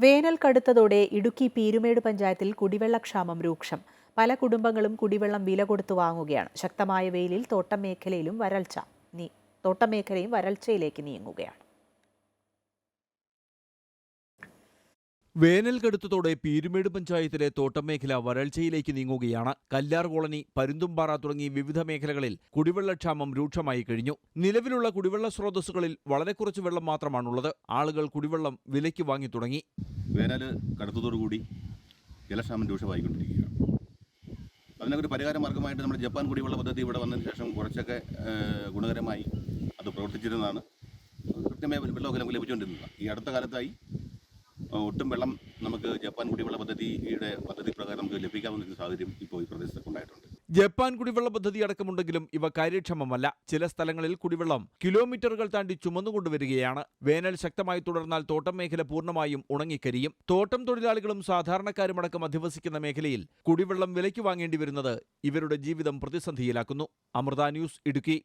വേനൽ കടുത്തതോടെ ഇടുക്കി പീരുമേട് പഞ്ചായത്തിൽ കുടിവെള്ളക്ഷാമം രൂക്ഷം. പല കുടുംബങ്ങളും കുടിവെള്ളം വില കൊടുത്തു വാങ്ങുകയാണ്. ശക്തമായ വെയിലിൽ തോട്ടം മേഖലയിലും വരൾച്ച തോട്ടം മേഖലയും വരൾച്ചയിലേക്ക് നീങ്ങുകയാണ്. വേനൽ കടുത്തതോടെ പീരുമേട് പഞ്ചായത്തിലെ തോട്ടം മേഖല വരൾച്ചയിലേക്ക് നീങ്ങുകയാണ്. കല്ലാർ കോളനി പരുന്തുംപാറ തുടങ്ങി വിവിധ മേഖലകളിൽ കുടിവെള്ളക്ഷാമം രൂക്ഷമായി കഴിഞ്ഞു. നിലവിലുള്ള കുടിവെള്ള സ്രോതസ്സുകളിൽ വളരെ കുറച്ച് വെള്ളം മാത്രമാണുള്ളത്. ആളുകൾ കുടിവെള്ളം വിലയ്ക്ക് വാങ്ങി തുടങ്ങി. വേനൽ കടുത്തതോടുകൂടി ജലക്ഷാമം രൂക്ഷമായിക്കൊണ്ടിരിക്കുകയാണ്. അതിനൊക്കെ ഒരു പരിഹാര മാർഗമായിട്ട് നമ്മുടെ ജപ്പാൻ കുടിവെള്ള പദ്ധതി ഇവിടെ വന്നതിന് ശേഷം കുറച്ചൊക്കെ ഗുണകരമായി അത് പ്രവർത്തിച്ചിരുന്നതാണ്. കൃത്യമായ വെള്ളമൊക്കെ നമുക്ക് ലഭിച്ചുകൊണ്ടിരുന്നത് ഈ അടുത്ത കാലത്തായി ഒട്ടും വെള്ളം നമുക്ക് ജപ്പാൻ കുടിവെള്ള പദ്ധതിയുടെ പദ്ധതി പ്രകാരം നമുക്ക് ലഭിക്കാവുന്ന സാഹചര്യം ഇപ്പോൾ ഈ പ്രദേശത്തൊക്കെ ഉണ്ടായിട്ടുണ്ട്. ജപ്പാൻ കുടിവെള്ള പദ്ധതി അടക്കമുണ്ടെങ്കിലും ഇവ കാര്യക്ഷമമല്ല. ചില സ്ഥലങ്ങളിൽ കുടിവെള്ളം കിലോമീറ്ററുകൾ താണ്ടി ചുമന്നുകൊണ്ടുവരികയാണ്. വേനൽ ശക്തമായി തുടർന്നാൽ തോട്ടം മേഖല പൂർണമായും ഉണങ്ങിക്കരിയും. തോട്ടം തൊഴിലാളികളും സാധാരണക്കാരുമടക്കം അധിവസിക്കുന്ന മേഖലയിൽ കുടിവെള്ളം വിലയ്ക്ക് വാങ്ങേണ്ടി വരുന്നത് ഇവരുടെ ജീവിതം പ്രതിസന്ധിയിലാക്കുന്നു. അമൃത ന്യൂസ് ഇടുക്കി.